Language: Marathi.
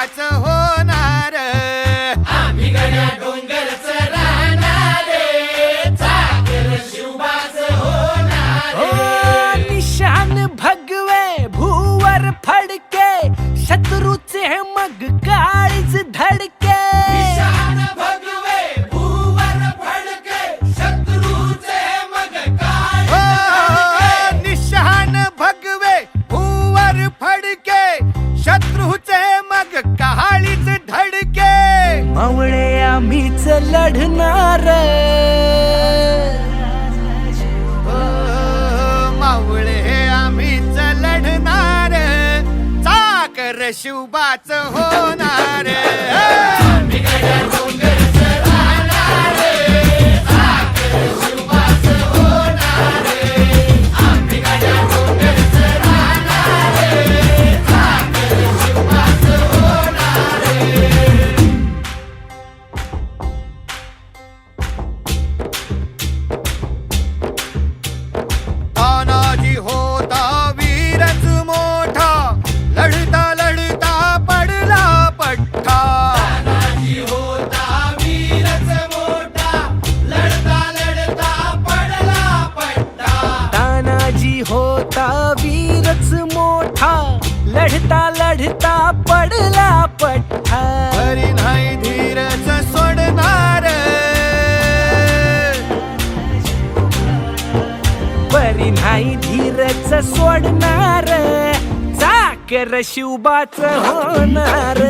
गडाच होणार. आम्ही गड्या हो निशान फडके शत्रूचे मग काळीच धडके. शुभाच होणार. बिघडवून लढता पडला पठ्ठा. हरी नाही धीरच सोडणार. बरी नाही धीरच सोडणार. चाकर शिवबाच होणार.